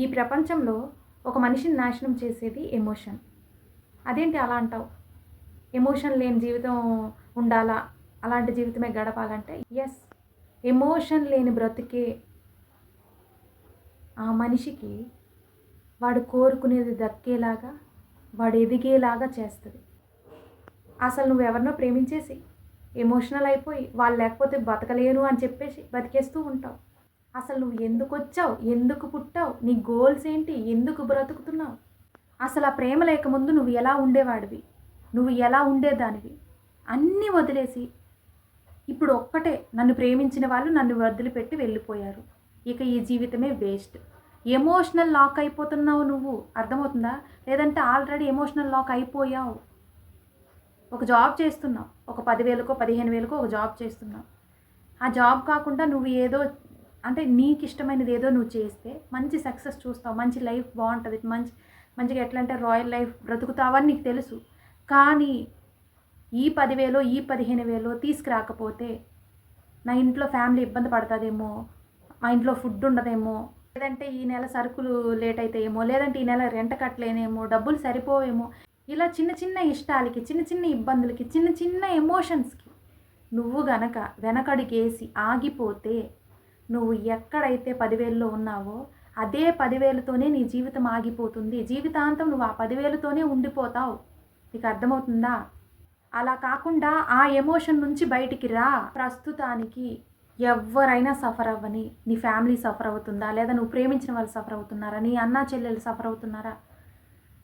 ఈ ప్రపంచంలో ఒక మనిషిని నాశనం చేసేది ఎమోషన్. అదేంటి అలా అంటావు? ఎమోషన్ లేని జీవితం ఉండాలా? అలాంటి జీవితమే గడపాలంటే? ఎస్ ఎమోషన్ లేని బ్రతికే ఆ మనిషికి వాడు కోరుకునేది దక్కేలాగా వాడు ఎదిగేలాగా చేస్తుంది. అసలు నువ్వు ఎవరినో ప్రేమించేసి ఎమోషనల్ అయిపోయి వాళ్ళు లేకపోతే బతకలేను అని చెప్పేసి బతికేస్తూ ఉంటావు. అసలు నువ్వు ఎందుకు వచ్చావు? ఎందుకు పుట్టావు? నీ గోల్స్ ఏంటి? ఎందుకు బ్రతుకుతున్నావు? అసలు ఆ ప్రేమ లేకముందు నువ్వు ఎలా ఉండేవాడివి? నువ్వు ఎలా ఉండేదానివి? అన్నీ వదిలేసి ఇప్పుడు ఒక్కటే నన్ను ప్రేమించిన వాళ్ళు నన్ను వదిలిపెట్టి వెళ్ళిపోయారు. ఇక ఈ జీవితమే వేస్ట్ ఎమోషనల్ లాక్ అయిపోతున్నావు నువ్వు. అర్థమవుతుందా? లేదంటే ఆల్రెడీ ఎమోషనల్ లాక్ అయిపోయావు. ఒక జాబ్ చేస్తున్నావు. ఒక పదివేలకో పదిహేను వేలకో ఒక జాబ్ చేస్తున్నావు. ఆ జాబ్ కాకుండా నువ్వు ఏదో అంటే నీకు ఇష్టమైనది ఏదో నువ్వు చేస్తే మంచి సక్సెస్ చూస్తావు మంచి లైఫ్ బాగుంటుంది మంచి మంచిగా ఎట్లా అంటే రాయల్ లైఫ్ బ్రతుకుతావని నీకు తెలుసు. కానీ ఈ పదివేలో ఈ పదిహేను వేలో తీసుకురాకపోతే నా ఇంట్లో ఫ్యామిలీ ఇబ్బంది పడుతుందేమో మా ఇంట్లో ఫుడ్ ఉండదేమో లేదంటే ఈ నెల సరుకులు లేట్ అవుతాయేమో లేదంటే ఈ నెల రెంట కట్టలేనేమో డబ్బులు సరిపోవేమో ఇలా చిన్న చిన్న ఇష్టాలకి చిన్న చిన్న ఇబ్బందులకి చిన్న చిన్న ఎమోషన్స్కి నువ్వు గనక వెనకడిగేసి ఆగిపోతే నువ్వు ఎక్కడైతే పదివేల్లో ఉన్నావో అదే పదివేలతోనే నీ జీవితం ఆగిపోతుంది. జీవితాంతం నువ్వు ఆ పదివేలతోనే ఉండిపోతావు. నీకు అర్థమవుతుందా? అలా కాకుండా ఆ ఎమోషన్ నుంచి బయటికి రా. ప్రస్తుతానికి ఎవరైనా సఫర్ అవ్వని నీ ఫ్యామిలీ సఫర్ అవుతుందా? లేదా నువ్వు ప్రేమించిన వాళ్ళు సఫర్ అవుతున్నారా? నీ అన్నా చెల్లెలు సఫర్ అవుతున్నారా?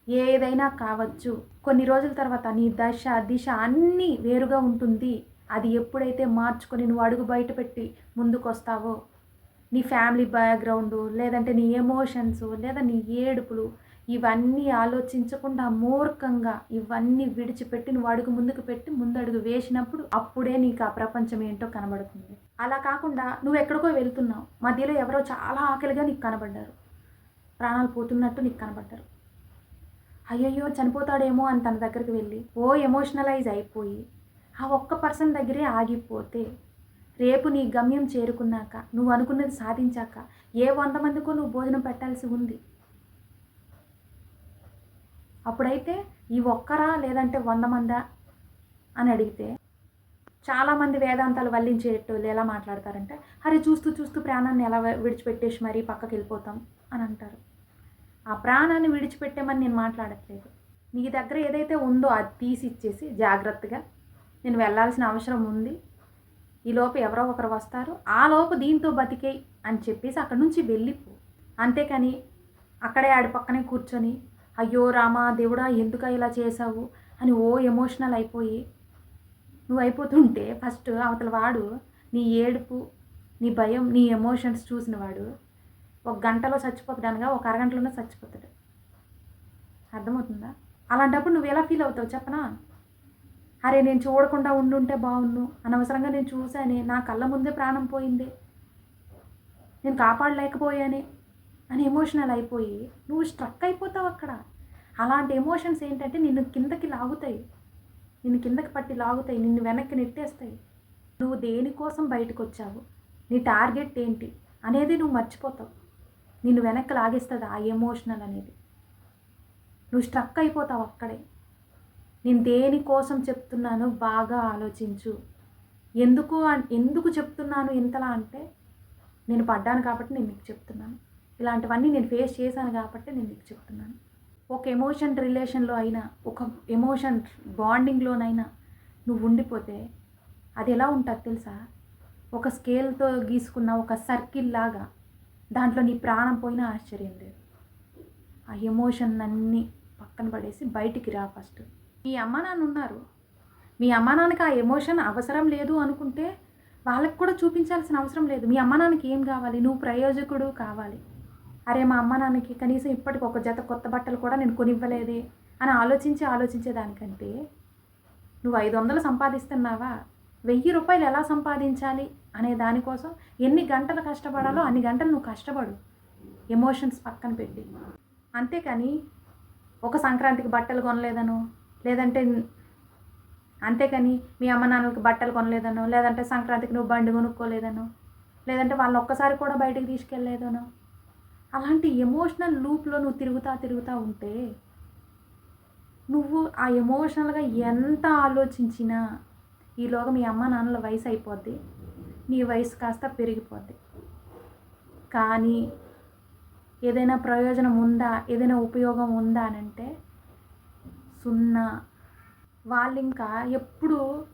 ఏదైనా కావచ్చు. కొన్ని రోజుల తర్వాత నీ దశ దిశ అన్నీ వేరుగా ఉంటుంది. అది ఎప్పుడైతే మార్చుకొని నువ్వు అడుగు బయటపెట్టి ముందుకొస్తావో నీ ఫ్యామిలీ బ్యాక్గ్రౌండు లేదంటే నీ ఎమోషన్స్ లేదా నీ ఏడుపులు ఇవన్నీ ఆలోచించకుండా మూర్ఖంగా ఇవన్నీ విడిచిపెట్టి నువ్వు అడుగు ముందుకు పెట్టి ముందు అడుగు వేసినప్పుడు అప్పుడే నీకు ఆ ప్రపంచం ఏంటో కనబడుతుంది. అలా కాకుండా నువ్వు ఎక్కడికో వెళ్తున్నావు. మధ్యలో ఎవరో చాలా ఆకలిగా నీకు కనబడ్డారు. ప్రాణాలు పోతున్నట్టు నీకు కనబడ్డారు. అయ్యయ్యో చనిపోతాడేమో అని తన దగ్గరికి వెళ్ళి ఓ ఎమోషనలైజ్ అయిపోయి ఆ ఒక్క పర్సన్ దగ్గరే ఆగిపోతే రేపు నీ గమ్యం చేరుకున్నాక నువ్వు అనుకున్నది సాధించాక ఏ వంద మందికో నువ్వు భోజనం పెట్టాల్సి ఉంది. అప్పుడైతే ఈ ఒక్కరా లేదంటే వంద మందా? అని అడిగితే చాలామంది వేదాంతాలు వల్లించేటోళ్ళు ఎలా మాట్లాడతారంటే అరే చూస్తూ చూస్తూ ప్రాణాన్ని ఎలా విడిచిపెట్టేసి మరీ పక్కకి వెళ్ళిపోతాం అని అంటారు. ఆ ప్రాణాన్ని విడిచిపెట్టేమని నేను మాట్లాడట్లేదు. నీ దగ్గర ఏదైతే ఉందో అది తీసి ఇచ్చేసి జాగ్రత్తగా నేను వెళ్ళాల్సిన అవసరం ఉంది. ఈ లోపు ఎవరో ఒకరు వస్తారు. ఆ లోపు దీంతో బతికేయి అని చెప్పేసి అక్కడి నుంచి వెళ్ళిపో. అంతేకాని అక్కడే ఆడి పక్కనే కూర్చొని అయ్యో రామా దేవుడా ఎందుక ఇలా చేసావు అని ఓ ఎమోషనల్ అయిపోయి నువ్వు అయిపోతుంటే ఫస్ట్ అవతల వాడు నీ ఏడుపు నీ భయం నీ ఎమోషన్స్ చూసిన వాడు ఒక గంటలో చచ్చిపోతాడనగా ఒక అరగంటలోనే చచ్చిపోతాడు. అర్థమవుతుందా? అలాంటప్పుడు నువ్వు ఎలా ఫీల్ అవుతావు? చెప్పనా? అరే నేను చూడకుండా ఉండుంటే బాగుండు అనవసరంగా నేను చూశానే. నా కళ్ళ ముందే ప్రాణం పోయింది. నేను కాపాడలేకపోయానే. అని ఎమోషనల్ అయిపోయి నువ్వు స్ట్రక్ అయిపోతావు అక్కడ. అలాంటి ఎమోషన్స్ ఏంటంటే నిన్ను కిందకి లాగుతాయి. నిన్ను కిందకి పట్టి లాగుతాయి. నిన్ను వెనక్కి నెట్టేస్తాయి. నువ్వు దేనికోసం బయటకు వచ్చావు నీ టార్గెట్ ఏంటి? అనేది నువ్వు మర్చిపోతావు. నిన్ను వెనక్కి లాగేస్తుంది ఆ ఎమోషనల్ అనేది? నువ్వు స్ట్రక్ అయిపోతావు అక్కడే. నేను దేనికోసం చెప్తున్నానో బాగా ఆలోచించు. ఎందుకు అన్- ఎందుకు చెప్తున్నాను ఇంతలా అంటే నేను పడ్డాను కాబట్టి నేను నీకు చెప్తున్నాను. ఇలాంటివన్నీ నేను ఫేస్ చేశాను కాబట్టి నేను నీకు చెప్తున్నాను. ఒక ఎమోషన్ రిలేషన్లో అయినా ఒక ఎమోషన్ బాండింగ్లోనైనా నువ్వు ఉండిపోతే అది ఎలా ఉంటుంది తెలుసా? ఒక స్కేల్తో గీసుకున్న ఒక సర్కిల్ లాగా దాంట్లో నీ ప్రాణం పోయినా ఆశ్చర్యం లేదు. ఆ ఎమోషన్ అన్నీ పక్కన పడేసి బయటికి రా ఫస్ట్ మీ అమ్మ నాన్న ఉన్నారు. మీ అమ్మ నాన్నకి ఆ ఎమోషన్ అవసరం లేదు అనుకుంటే వాళ్ళకి కూడా చూపించాల్సిన అవసరం లేదు. మీ అమ్మ నాన్నకి ఏం కావాలి? నువ్వు ప్రయోజకుడు కావాలి. అరే మా అమ్మ నాన్నకి కనీసం ఇప్పటికి ఒక జత కొత్త బట్టలు కూడా నేను కొనివ్వలేదే అని ఆలోచించి ఆలోచించేదానికంటే నువ్వు ఐదు వందలు సంపాదిస్తున్నావా? వెయ్యి రూపాయలు ఎలా సంపాదించాలి అనే దానికోసం ఎన్ని గంటలు కష్టపడాలో అన్ని గంటలు నువ్వు కష్టపడు. ఎమోషన్స్ పక్కన పెట్టి. అంతేకాని ఒక సంక్రాంతికి బట్టలు కొనలేదను. లేదంటే అంతేకాని మీ అమ్మ నాన్నలకి బట్టలు కొనలేదనో లేదంటే సంక్రాంతికి నువ్వు బండి కొనుక్కోలేదనో లేదంటే వాళ్ళని ఒక్కసారి కూడా బయటికి తీసుకెళ్ళలేదనో అలాంటి ఎమోషనల్ లూప్లో నువ్వు తిరుగుతా తిరుగుతూ ఉంటే నువ్వు ఆ ఎమోషనల్గా ఎంత ఆలోచించినా ఈలోగా మీ అమ్మ నాన్నల వయసు అయిపోద్ది నీ వయసు కాస్త పెరిగిపోద్ది. కానీ ఏదైనా ప్రయోజనం ఉందా ఏదైనా ఉపయోగం ఉందా అని అంటే సున్నా వాళ్ళు ఇంకా ఎప్పుడు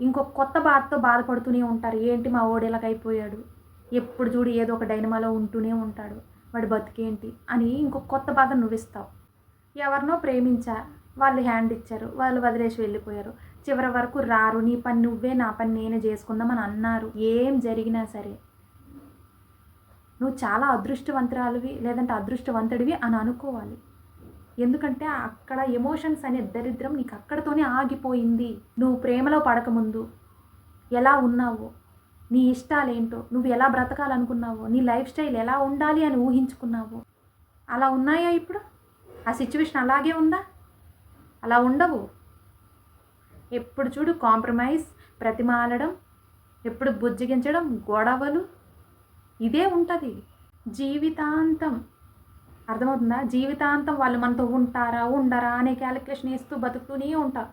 ఇంకో కొత్త బాధతో బాధపడుతూనే ఉంటారు. ఏంటి మా ఓడేలకైపోయాడు ఎప్పుడు చూడు ఏదో ఒక డైనమాలో ఉంటూనే ఉంటాడు. వాడి బతికేంటి? అని ఇంకో కొత్త బాధ నువ్విస్తావు. ఎవరినో ప్రేమించా వాళ్ళు హ్యాండ్ ఇచ్చారు వాళ్ళు వదిలేసి వెళ్ళిపోయారు. చివరి వరకు రారు నీ పని నువ్వే నా పని నేనే చేసుకుందామని అన్నారు. ఏం జరిగినా సరే నువ్వు చాలా అదృష్టవంతురాలివి లేదంటే అదృష్టవంతుడివి అని అనుకోవాలి. ఎందుకంటే అక్కడ ఎమోషన్స్ అనే దరిద్రం నీకు అక్కడతోనే ఆగిపోయింది. నువ్వు ప్రేమలో పడకముందు. ఎలా ఉన్నావో నీ ఇష్టాలేంటో నువ్వు ఎలా బ్రతకాలనుకున్నావో నీ లైఫ్ స్టైల్ ఎలా ఉండాలి అని ఊహించుకున్నావో అలా ఉన్నాయా ఇప్పుడు? ఆ సిచ్యువేషన్ అలాగే ఉందా? అలా ఉండవు. ఎప్పుడు చూడు కాంప్రమైజ్ ప్రతిమాలడం ఎప్పుడు బుజ్జగించడం గొడవలు ఇదే ఉంటుంది. జీవితాంతం అర్థమవుతుందా? జీవితాంతం వాళ్ళు మనతో ఉంటారా ఉండరా అనే క్యాలిక్యులేషన్ వేస్తూ బతుకుతూనే ఉంటారు.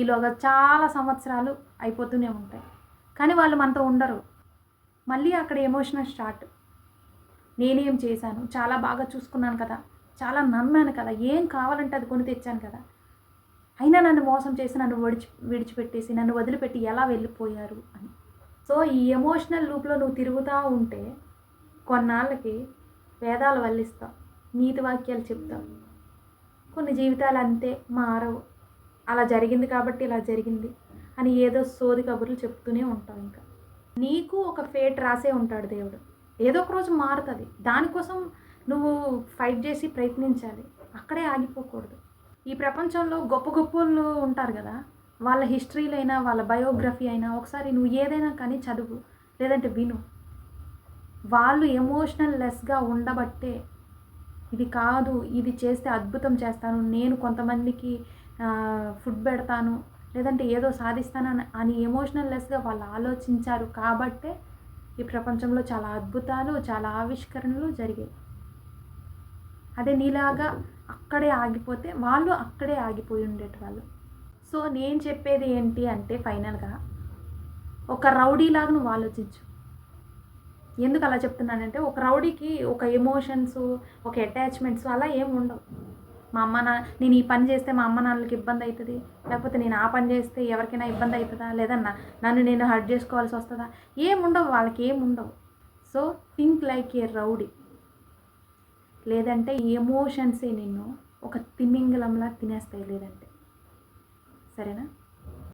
ఈలోగా చాలా సంవత్సరాలు అయిపోతూనే ఉంటాయి. కానీ వాళ్ళు మనతో ఉండరు. మళ్ళీ అక్కడ ఎమోషనల్ స్టార్ట్ నేనేం చేశాను? చాలా బాగా చూసుకున్నాను కదా. చాలా నమ్మాను కదా. ఏం కావాలంటే అది కొని తెచ్చాను కదా. అయినా నన్ను మోసం చేసి నన్ను విడిచి విడిచిపెట్టేసి నన్ను వదిలిపెట్టి ఎలా వెళ్ళిపోయారు అని. సో ఈ ఎమోషనల్ లూప్లో నువ్వు తిరుగుతూ ఉంటే కొన్నాళ్ళకి వేదాలు వల్లిస్తావు. నీతి వాక్యాలు చెప్తావు కొన్ని జీవితాలు అంతే మారవు. అలా జరిగింది కాబట్టి ఇలా జరిగింది అని ఏదో సోది కబుర్లు చెప్తూనే ఉంటాం ఇంకా. నీకు ఒక ఫేట్ రాసే ఉంటాడు దేవుడు. ఏదో ఒక రోజు మారుతుంది. దానికోసం నువ్వు ఫైట్ చేసి ప్రయత్నించాలి. అక్కడే ఆగిపోకూడదు. ఈ ప్రపంచంలో గొప్ప గొప్ప వాళ్ళు ఉంటారు కదా వాళ్ళ హిస్టరీలు అయినా వాళ్ళ బయోగ్రఫీ అయినా ఒకసారి నువ్వు ఏదైనా కానీ చదువు లేదంటే విను. వాళ్ళు ఎమోషనల్ లెస్గా ఉండబట్టే ఇది కాదు ఇది చేస్తే అద్భుతం చేస్తాను నేను కొంతమందికి ఫుడ్ పెడతాను లేదంటే ఏదో సాధిస్తాను అని- అని ఎమోషనల్ లెస్గా వాళ్ళు ఆలోచించారు కాబట్టే ఈ ప్రపంచంలో చాలా అద్భుతాలు చాలా ఆవిష్కరణలు జరిగాయి అదే నీలాగా అక్కడే ఆగిపోతే వాళ్ళు అక్కడే ఆగిపోయి ఉండేటవాళ్ళు. సో నేను చెప్పేది ఏంటి అంటే ఫైనల్గా ఒక రౌడీలాగా నువ్వు ఆలోచించు. ఎందుకు అలా చెప్తున్నానంటే ఒక రౌడీకి ఒక ఎమోషన్స్ ఒక అటాచ్మెంట్స్ అలా ఏమి ఉండవు. మా అమ్మ నా నేను ఈ పని చేస్తే మా అమ్మ నాన్నలకి ఇబ్బంది అవుతుంది లేకపోతే నేను ఆ పని చేస్తే ఎవరికైనా ఇబ్బంది అవుతుందా లేదా నన్ను నేను హర్ట్ చేసుకోవాల్సి వస్తుందా? ఏముండవు వాళ్ళకి ఏముండవు ఉండవు. So think like a rowdy. లేదంటే ఈ ఎమోషన్సే నిన్ను ఒక తిమింగలంలా తినేస్తాయి లేదంటే. సరేనా?